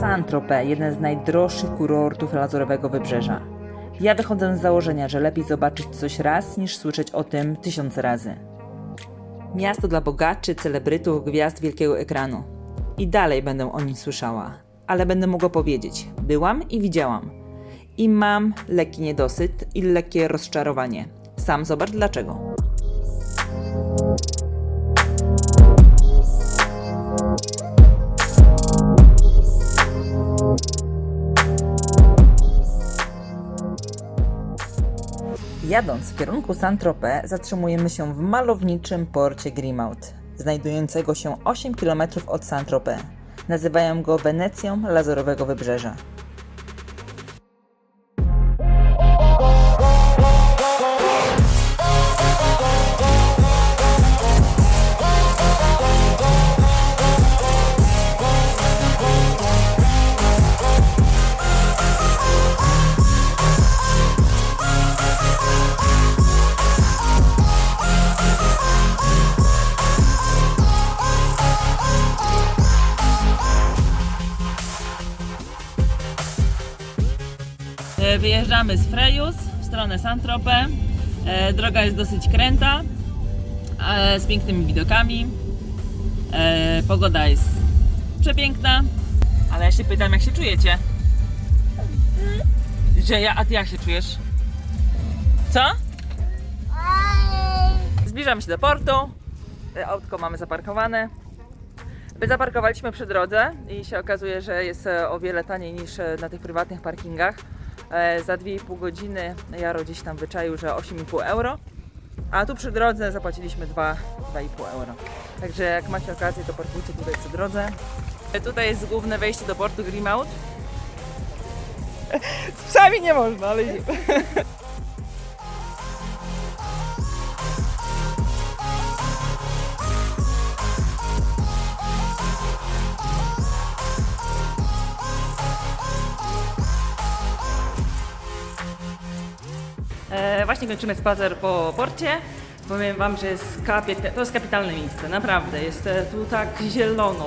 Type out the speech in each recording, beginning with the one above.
Saint-Tropez, jeden z najdroższych kurortów lazurowego wybrzeża. Ja wychodzę z założenia, że lepiej zobaczyć coś raz, niż słyszeć o tym tysiące razy. Miasto dla bogaczy, celebrytów, gwiazd wielkiego ekranu. I dalej będę o nim słyszała, ale będę mogła powiedzieć: byłam i widziałam. I mam lekki niedosyt i lekkie rozczarowanie. Sam zobacz dlaczego. Jadąc w kierunku Saint-Tropez zatrzymujemy się w malowniczym porcie Grimouth, znajdującego się 8 km od Saint-Tropez. Nazywają go Wenecją Lazurowego Wybrzeża. Wyjeżdżamy z Frejus w stronę Saint-Tropez. E, Droga jest dosyć kręta, e, z pięknymi widokami. E, Pogoda jest przepiękna, ale ja się pytam, jak się czujecie? Że ja, a ty jak się czujesz? Co? Zbliżamy się do portu. Autko mamy zaparkowane. My zaparkowaliśmy przy drodze i się okazuje, że jest o wiele taniej niż na tych prywatnych parkingach. E, Za 2,5 godziny Jaro gdzieś tam wyczaił, że 8,5 euro. A tu przy drodze zapłaciliśmy 2, 2,5 euro. Także jak macie okazję, to parkujcie tutaj przy drodze. E, Tutaj jest główne wejście do portu Grimouth. Z psami nie można, ale E, właśnie kończymy spacer po porcie. Powiem Wam, że jest kapita- to jest kapitalne miejsce, naprawdę. Jest e, tu tak zielono.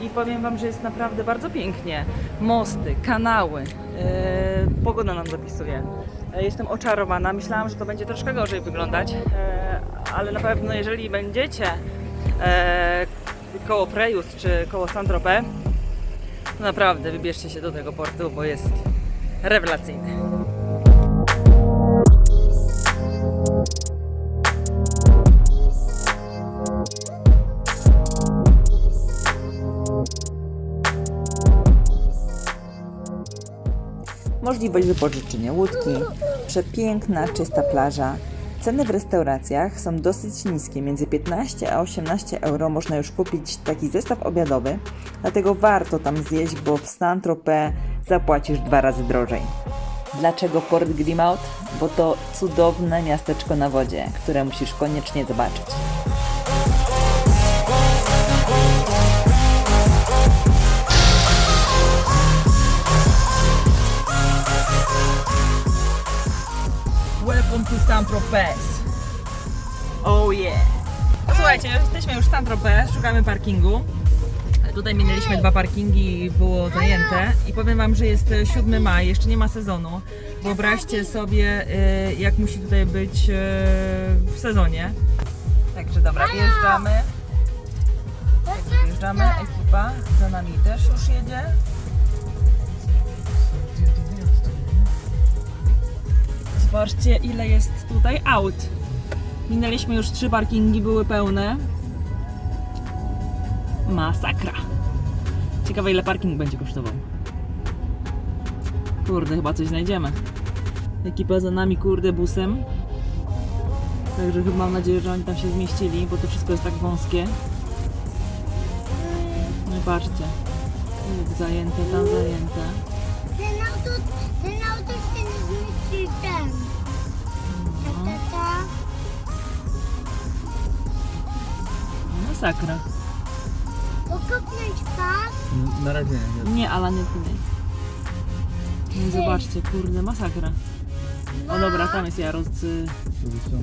I powiem Wam, że jest naprawdę bardzo pięknie. Mosty, kanały, e, pogoda nam dopisuje. E, jestem oczarowana. Myślałam, że to będzie troszkę gorzej wyglądać, ale na pewno jeżeli będziecie koło Frejus czy koło Saint-Tropez, to naprawdę wybierzcie się do tego portu, bo jest rewelacyjny. Możliwość wypożyczenia łódki, przepiękna, czysta plaża. Ceny w restauracjach są dosyć niskie, między 15 a 18 euro można już kupić taki zestaw obiadowy, dlatego warto tam zjeść, bo w Saint-Tropez zapłacisz dwa razy drożej. Dlaczego Port Grimouth? Bo to cudowne miasteczko na wodzie, które musisz koniecznie zobaczyć. Słuchajcie, jesteśmy już w Saint-Tropez, szukamy parkingu. Tutaj minęliśmy dwa parkingi, było zajęte i powiem Wam, że jest 7 maj, jeszcze nie ma sezonu. Wyobraźcie sobie, y, jak musi tutaj być y, w sezonie. Także dobra, wjeżdżamy. Wjeżdżamy, ekipa za nami też już jedzie. Zobaczcie, ile jest tutaj aut. Minęliśmy już trzy parkingi, były pełne. Masakra. Ciekawe, ile parking będzie kosztował. Kurde, chyba coś znajdziemy. Ekipa za nami, kurde, busem. Także chyba mam nadzieję, że oni tam się zmieścili, bo to wszystko jest tak wąskie. No i patrzcie. Zajęte, tam zajęte. Masakra. pokopnąć pas. Na razie nie. Nie, ale nie tutaj. No i zobaczcie, kurde, masakra. O dobra, tam jest Jaro z, z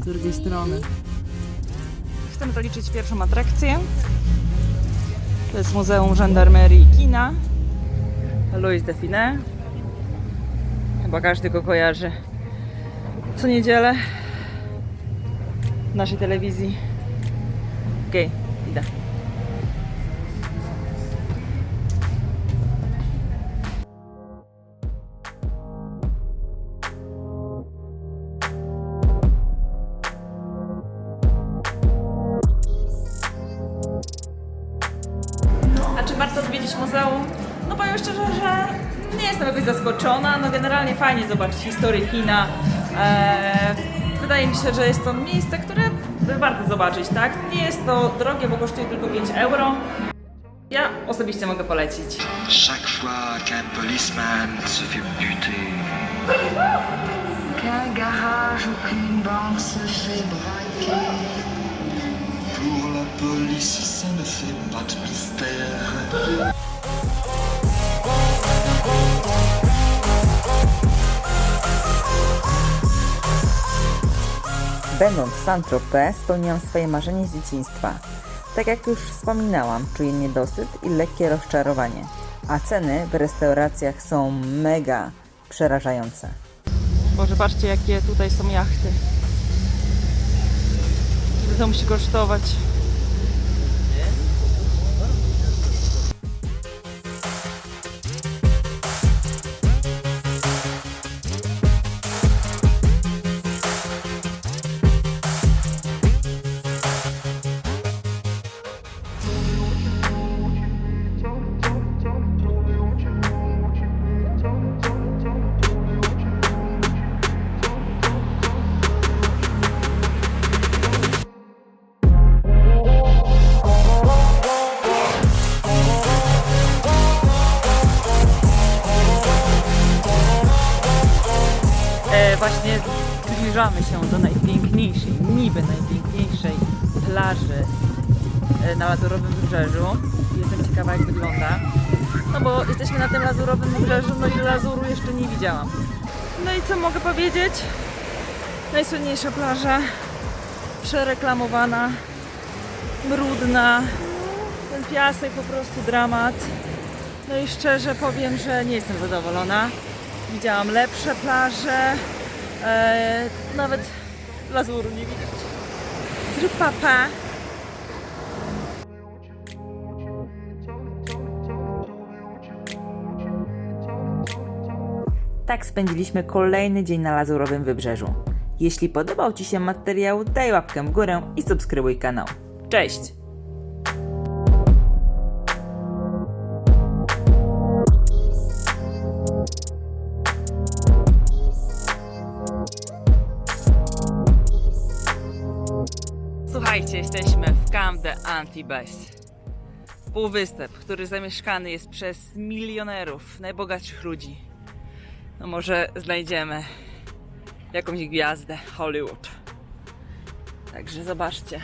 drugiej strony. chcemy zaliczyć pierwszą atrakcję. To jest Muzeum Żandarmerii i Kina. Louis Define. Chyba każdy go kojarzy. Co niedzielę w naszej telewizji. Okej, idę. A czy warto odwiedzić muzeum? No powiem szczerze, że nie jestem jakoś zaskoczona. No generalnie fajnie zobaczyć historię kina. Eee, wydaje mi się, że jest to miejsce, które warto zobaczyć, tak? Nie jest to drogie, bo kosztuje tylko 5 euro. Ja osobiście mogę polecić. Chaque fois qu'un policeman se fait buter, Qu'un garage ou qu'une banque se fait braquer. pour la police ça ne fait pas de mystère. Będąc w Saint-Tropez spełniłam swoje marzenie z dzieciństwa. Tak jak już wspominałam, czuję niedosyt i lekkie rozczarowanie. A ceny w restauracjach są mega przerażające. Boże, patrzcie jakie tutaj są jachty. Ile to musi kosztować? Właśnie zbliżamy się do najpiękniejszej, niby najpiękniejszej plaży e, na Lazurowym Wybrzeżu. Jestem ciekawa jak wygląda. No bo jesteśmy na tym Lazurowym Wybrzeżu, no i Lazuru jeszcze nie widziałam. No i co mogę powiedzieć? Najsłynniejsza plaża, przereklamowana, brudna, ten piasek po prostu dramat. No i szczerze powiem, że nie jestem zadowolona. Widziałam lepsze plaże, e, nawet lazuru nie widać. Zrób papa. Tak spędziliśmy kolejny dzień na Lazurowym Wybrzeżu. Jeśli podobał Ci się materiał, daj łapkę w górę i subskrybuj kanał. Cześć! W Camp de Antibes. Półwysep, który zamieszkany jest przez milionerów, najbogatszych ludzi. No może znajdziemy jakąś gwiazdę Hollywood. Także zobaczcie.